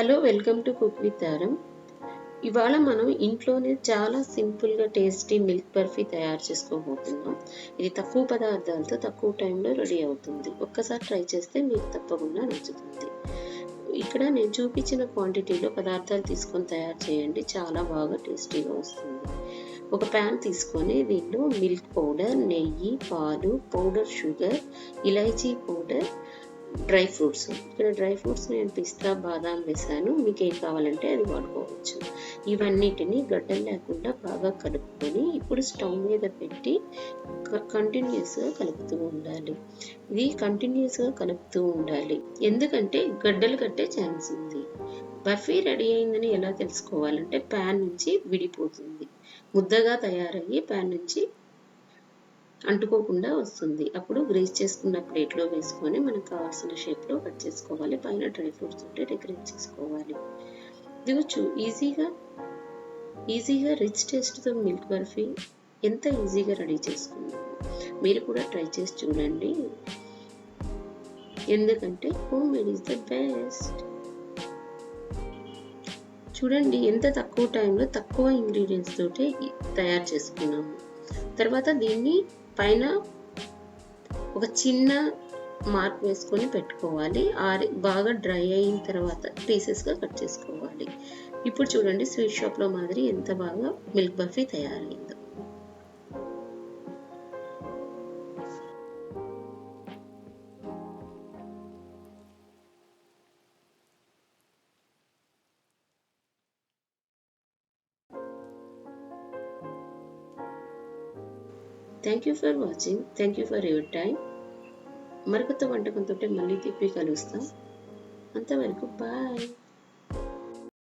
Hello welcome to cook with Aaram. ఇవాళ మనం ఇంట్లోనే చాలా సింపుల్గా టేస్టీ మిల్క్ బర్ఫీ తయారు చేసుకోబోతున్నాం. ఇది తక్కువ పదార్థాలతో తక్కువ టైంలో రెడీ అవుతుంది. ఒక్కసారి ట్రై చేస్తే మీకు తప్పకుండా నచ్చుతుంది. ఇక్కడ నేను చూపించిన క్వాంటిటీలో పదార్థాలు తీసుకొని తయారు చేయండి. చాలా బాగా టేస్టీగా వస్తుంది. ఒక ప్యాన్ తీసుకొని దీనిలో మిల్క్ పౌడర్ నెయ్యి పాలు పౌడర్ షుగర్ ఇలైచీ పౌడర్ డ్రై ఫ్రూట్స్. ఇక్కడ డ్రై ఫ్రూట్స్ నేను పిస్తా బాదాం వేసాను. మీకు ఏం కావాలంటే అది వాడుకోవచ్చు. ఇవన్నిటిని గడ్డలు లేకుండా బాగా కలుపుకొని ఇప్పుడు స్టవ్ మీద పెట్టి కంటిన్యూస్గా కలుపుతూ ఉండాలి. ఇది కంటిన్యూస్గా కలుపుతూ ఉండాలి. ఎందుకంటే గడ్డలు కట్టే ఛాన్స్ ఉంది. బర్ఫీ రెడీ అయిందని ఎలా తెలుసుకోవాలంటే ప్యాన్ నుంచి విడిపోతుంది. ముద్దగా తయారయ్యి ప్యాన్ నుంచి అంటుకోకుండా వస్తుంది. అప్పుడు గ్రీస్ చేసుకున్న ప్లేట్లో వేసుకొని మనకు కావాల్సిన షేప్లో కట్ చేసుకోవాలి. పైన డ్రై ఫ్రూట్స్ ఉంటే డెకరేట్ చేసుకోవాలి. దిగొచ్చు ఈజీగా ఈజీగా రిచ్ టేస్ట్తో మిల్క్ బర్ఫీ ఎంత ఈజీగా రెడీ చేసుకున్నాము మీరు కూడా ట్రై చేసి చూడండి. ఎందుకంటే home made is the best. చూడండి ఎంత తక్కువ టైంలో తక్కువ ఇంగ్రీడియంట్స్ తోటే తయారు చేసుకున్నాము. తర్వాత దీన్ని పైన ఒక చిన్న మార్క్ వేసుకొని పెట్టుకోవాలి. ఆరి బాగా డ్రై అయిన తర్వాత పీసెస్గా కట్ చేసుకోవాలి. ఇప్పుడు చూడండి స్వీట్ షాప్లో మాదిరి ఎంత బాగా మిల్క్ బఫీ తయారైంది. Thank you for watching thank you for your time మరొకతో వంటకంతో మళ్ళీ తిప్పి కలుస్తాం. అంతవరకు బాయ్